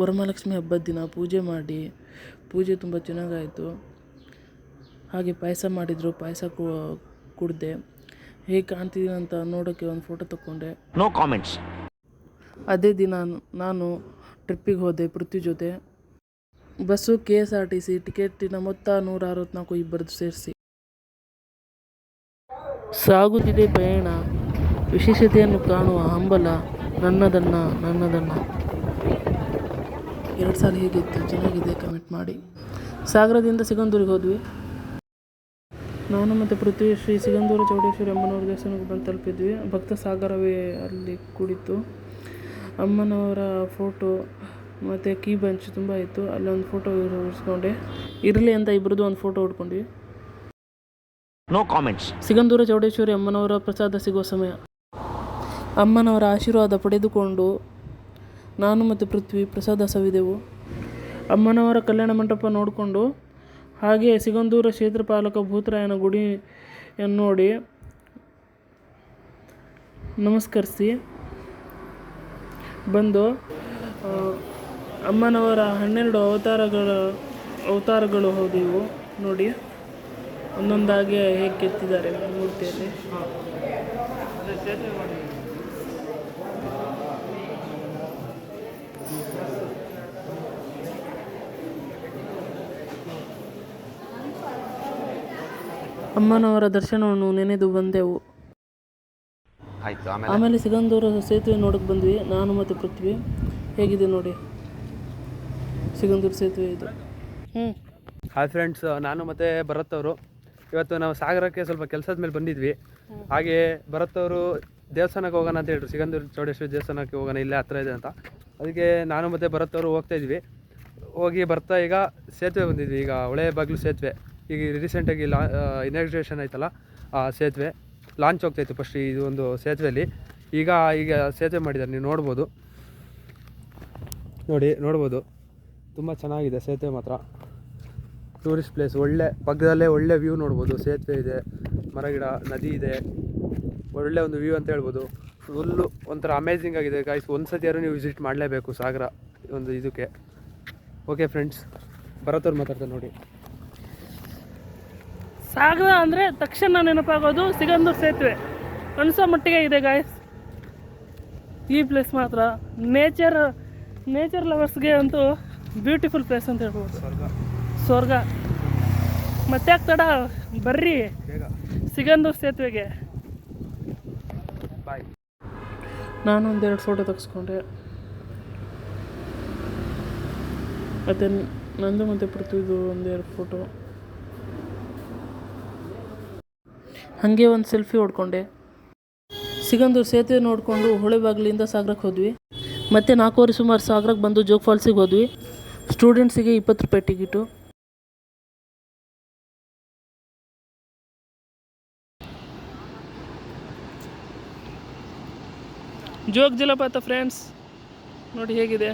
ವರಮಹಾಲಕ್ಷ್ಮಿ ಹಬ್ಬದ ದಿನ ಪೂಜೆ ಮಾಡಿ ಪೂಜೆ ತುಂಬ ಚೆನ್ನಾಗಾಯಿತು. ಹಾಗೆ ಪಾಯಸ ಮಾಡಿದರು ಪಾಯಸ ಕುಡಿದೆ. ಹೇಗೆ ಕಾಣ್ತಿದ್ದೀನಿ ಅಂತ ನೋಡೋಕ್ಕೆ ಒಂದು ಫೋಟೋ ತಗೊಂಡೆ ನೋ ಕಾಮೆಂಟ್ಸ್ ಅದೇ ದಿನ ನಾನು ಟ್ರಿಪ್ಪಿಗೆ ಹೋದೆ ಪೃಥ್ವಿ ಜೊತೆ. Bus K S R T C ಟಿಕೆಟಿನ ಮೊತ್ತ ನೂರ ಅರವತ್ತ್ನಾಲ್ಕು ಇಬ್ಬರದ್ದು ಸೇರಿಸಿ. ಸಾಗುತ್ತಿದೆ ಪ್ರಯಾಣ ವಿಶೇಷತೆಯನ್ನು ಕಾಣುವ ಹಂಬಲ ನನ್ನದನ್ನ ನನ್ನದನ್ನ. ಎರಡು ಸಾಲ ಹೇಗಿತ್ತು ಚೆನ್ನಾಗಿದೆ ಕಮೆಂಟ್ ಮಾಡಿ. ಸಾಗರದಿಂದ ಸಿಗಂದೂರಿಗೆ ಹೋದ್ವಿ. ನಾನು ಮತ್ತು ಪೃಥ್ವಿ ಶ್ರೀ ಸಿಗಂದೂರು ಚೌಡೇಶ್ವರಿ ಅಮ್ಮನವ್ರ ದೇವಸ್ಥಾನಕ್ಕೆ ಬಂದು ತಲುಪಿದ್ವಿ. ಭಕ್ತ ಸಾಗರವೇ ಅಲ್ಲಿ ಕುಳಿತು ಅಮ್ಮನವರ ಫೋಟೋ ಮತ್ತು ಕೀ ಬಂಚ್ ತುಂಬ ಇತ್ತು. ಅಲ್ಲೊಂದು ಫೋಟೋ ಉಳಿಸ್ಕೊಂಡೆ ಇರಲಿ ಅಂತ ಇಬ್ಬರದ್ದು ಒಂದು ಫೋಟೋ ಹೊಡ್ಕೊಂಡ್ವಿ. ನೋ ಕಾಮೆಂಟ್ಸ್ ಸಿಗಂದೂರ ಚೌಡೇಶ್ವರಿ ಅಮ್ಮನವರ ಪ್ರಸಾದ ಸಿಗೋ ಸಮಯ. ಅಮ್ಮನವರ ಆಶೀರ್ವಾದ ಪಡೆದುಕೊಂಡು ನಾನು ಮತ್ತು ಪೃಥ್ವಿ ಪ್ರಸಾದ ಸವಿದೆವು. ಅಮ್ಮನವರ ಕಲ್ಯಾಣ ಮಂಟಪ ನೋಡಿಕೊಂಡು ಹಾಗೆ ಸಿಗಂದೂರ ಕ್ಷೇತ್ರಪಾಲಕ ಭೂತರಾಯನ ಗುಡಿಯನ್ನು ನೋಡಿ ನಮಸ್ಕರಿಸಿ ಬಂದು ಅಮ್ಮನವರ ಹನ್ನೆರಡು ಅವತಾರಗಳ ಅವತಾರಗಳು ಹೌದಿವು ನೋಡಿ. ಒಂದೊಂದಾಗಿ ಹೇಗೆ ಕೆತ್ತಿದ್ದಾರೆ ಮೂರ್ತಿಯಲ್ಲಿ? ಅಮ್ಮನವರ ದರ್ಶನವನ್ನು ನೆನೆದು ಬಂದೆವು. ಆಯ್ತು ಆಮೇಲೆ? ಆಮೇಲೆ ಸಿಗಂದೂರ ಸೇತುವೆ ನೋಡಕ್ಕೆ ಬಂದ್ವಿ. ನಾನು ಮತ್ತು ಪೃಥ್ವಿ. ಹೇಗಿದೆ ನೋಡಿ? ಸಿಗಂದೂರು ಸೇತುವೆ ಇದು. ಹ್ಞೂ ಹಾಯ್ ಫ್ರೆಂಡ್ಸ್ ನಾನು ಮತ್ತು ಭರತ್ ಅವರು. ಇವತ್ತು ನಾವು ಸಾಗರಕ್ಕೆ ಸ್ವಲ್ಪ ಕೆಲಸದ ಮೇಲೆ ಬಂದಿದ್ವಿ. ಹಾಗೆ ಭರತ್ ಅವರು ದೇವಸ್ಥಾನಕ್ಕೆ ಹೋಗೋಣ ಅಂತ ಹೇಳಿದ್ರು ಸಿಗಂದೂರು ಚೌಡೇಶ್ವರಿ ದೇವಸ್ಥಾನಕ್ಕೆ ಹೋಗೋಣ ಇಲ್ಲೇ ಹತ್ರ ಇದೆ ಅಂತ. ಅದಕ್ಕೆ ನಾನು ಮತ್ತು ಭರತ್ ಹೋಗ್ತಾ ಇದ್ವಿ. ಹೋಗಿ ಬರ್ತಾ ಈಗ ಸೇತುವೆ ಬಂದಿದ್ವಿ. ಈಗ ಹೊಳೆ ಬಾಗಿಲು ಸೇತುವೆ. ಈಗ ರೀಸೆಂಟಾಗಿ ಲಾ ಇನಾಗ್ರೇಷನ್ ಆಯ್ತಲ್ಲ, ಆ ಸೇತುವೆ. ಲಾಂಚ್ ಹೋಗ್ತಾಯಿತ್ತು ಫಸ್ಟ್ ಇದು ಒಂದು ಸೇತುವೆಯಲ್ಲಿ ಈಗ ಈಗ ಸೇತುವೆ ಮಾಡಿದ್ದಾರೆ. ನೀವು ನೋಡ್ಬೋದು. ನೋಡಿ, ನೋಡ್ಬೋದು. ತುಂಬ ಚೆನ್ನಾಗಿದೆ ಸೇತುವೆ ಮಾತ್ರ. ಟೂರಿಸ್ಟ್ ಪ್ಲೇಸ್ ಒಳ್ಳೆ, ಪಕ್ಕದಲ್ಲೇ ಒಳ್ಳೆ ವ್ಯೂ ನೋಡ್ಬೋದು. ಸೇತುವೆ ಇದೆ, ಮರಗಿಡ, ನದಿ ಇದೆ. ಒಳ್ಳೆ ಒಂದು ವ್ಯೂ ಅಂತ ಹೇಳ್ಬೋದು. ಫುಲ್ಲು ಒಂಥರ ಅಮೇಝಿಂಗ್ ಆಗಿದೆ. ಗಾಯ್ಸ್ ಒಂದು ಸತಿಯಾರು ನೀವು ವಿಸಿಟ್ ಮಾಡಲೇಬೇಕು ಸಾಗರ ಒಂದು ಇದಕ್ಕೆ. ಓಕೆ ಫ್ರೆಂಡ್ಸ್ ಭರತವ್ರು ಮಾತಾಡ್ತಾರೆ ನೋಡಿ. ಸಾಗರ ಅಂದರೆ ತಕ್ಷಣ ನೆನಪಾಗೋದು ಸಿಗಂದೂರು ಸೇತುವೆ. ಅನಿಸೋ ಮಟ್ಟಿಗೆ ಇದೆ ಗಾಯ್ಸ್ ಈ ಪ್ಲೇಸ್ ಮಾತ್ರ. ನೇಚರ್ ನೇಚರ್ ಲವರ್ಸ್ಗೆ ಅಂತೂ ಬ್ಯೂಟಿಫುಲ್ ಪ್ಲೇಸ್ ಅಂತ ಹೇಳ್ಬೋದು. ಸ್ವರ್ಗ. ಸ್ವರ್ಗ. ಮತ್ತೆ ತಡ? ಬರ್ರಿ. ಸಿಗಂದೂರು ಸೇತುವೆಗೆ ಬಾಯ್ ನಾನು ಒಂದೆರಡು ಫೋಟೋ ತೆಗೆಸ್ಕೊಂಡೆ. ಮತ್ತು ನಂದು ಮತ್ತು ಪೃಥ್ವಿದು ಒಂದೆರಡು ಫೋಟೋ ಹಾಗೆ ಒಂದು ಸೆಲ್ಫಿ ಹೊಡ್ಕೊಂಡೆ. ಸಿಗಂದೂರು ಸೇತುವೆ ನೋಡಿಕೊಂಡು ಹೊಳೆ ಬಾಗಿಲಿಂದ ಸಾಗರಕ್ಕೆ ಹೋದ್ವಿ. ಮತ್ತು ನಾಲ್ಕೂವರೆ ಸುಮಾರು ಸಾಗರಕ್ಕೆ ಬಂದು ಜೋಗ್ ಫಾಲ್ಸಿಗೆ ಹೋದ್ವಿ. ಸ್ಟೂಡೆಂಟ್ಸಿಗೆ ಇಪ್ಪತ್ತು ರೂಪಾಯಿ ಟಿಕೆಟು ಜೋಗ್ ಜಲಪಾತ ಫ್ರೆಂಡ್ಸ್, ನೋಡಿ ಹೇಗಿದೆ.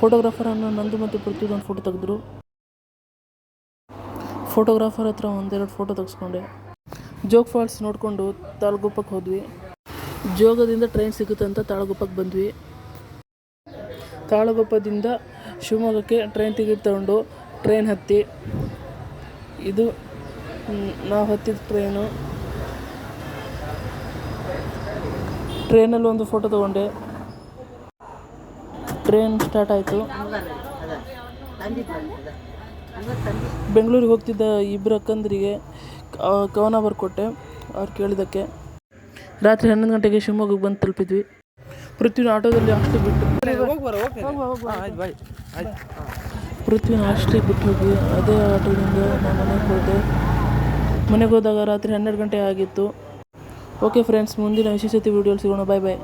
ಫೋಟೋಗ್ರಾಫರನ್ನು ನಂದು ಮತ್ತು ಒಂದು ಫೋಟೋ ತೆಗೆದ್ರು. ಫೋಟೋಗ್ರಾಫರ್ ಹತ್ರ ಒಂದೆರಡು ಫೋಟೋ ತೆಗೆಸ್ಕೊಂಡೆ. ಜೋಗ್ ಫಾಲ್ಸ್ ನೋಡಿಕೊಂಡು ತಾಳಗುಪ್ಪಕ್ಕೆ ಹೋದ್ವಿ. ಜೋಗದಿಂದ ಟ್ರೈನ್ ಸಿಗುತ್ತೆ ಅಂತ ತಾಳಗುಪ್ಪಕ್ಕೆ ಬಂದ್ವಿ. ತಾಳಗುಪ್ಪದಿಂದ ಶಿವಮೊಗ್ಗಕ್ಕೆ ಟ್ರೈನ್ ಟಿಕೆಟ್ ತಗೊಂಡು ಟ್ರೈನ್ ಹತ್ತಿ. ಇದು ನಾವು ಹತ್ತಿದ ಟ್ರೈನು ಟ್ರೈನಲ್ಲಿ ಒಂದು ಫೋಟೋ ತಗೊಂಡೆ. ಟ್ರೈನ್ ಸ್ಟಾರ್ಟ್ ಆಯಿತು. ಬೆಂಗಳೂರಿಗೆ ಹೋಗ್ತಿದ್ದ ಇಬ್ಬರು ಅಕ್ಕಂದರಿಗೆ ಕವನ ಬರ್ಕೊಟ್ಟೆ ಅವ್ರು ಕೇಳಿದ್ದಕ್ಕೆ. ರಾತ್ರಿ ಹನ್ನೊಂದು ಗಂಟೆಗೆ ಶಿವಮೊಗ್ಗಕ್ಕೆ ಬಂದು ತಲುಪಿದ್ವಿ. ಪೃಥ್ವಿನ ಆಟೋದಲ್ಲಿ ಅಷ್ಟು ಬಿಟ್ಟು ಪೃಥ್ವಿನ ಅಷ್ಟೇ ಬಿಟ್ಟು ಹೋಗಿ ಅದೇ ಆಟೋದಿಂದ ನಾನು ಮನೆಗೆ ಹೋದೆ. ಮನೆಗೆ ಹೋದಾಗ ರಾತ್ರಿ ಹನ್ನೆರಡು ಗಂಟೆ ಆಗಿತ್ತು. ಓಕೆ ಫ್ರೆಂಡ್ಸ್ ಮುಂದಿನ ವಿಶೇಷತೆ ವೀಡಿಯೋಲಿ ಸಿಗೋಣ. ಬಾಯ್ ಬಾಯ್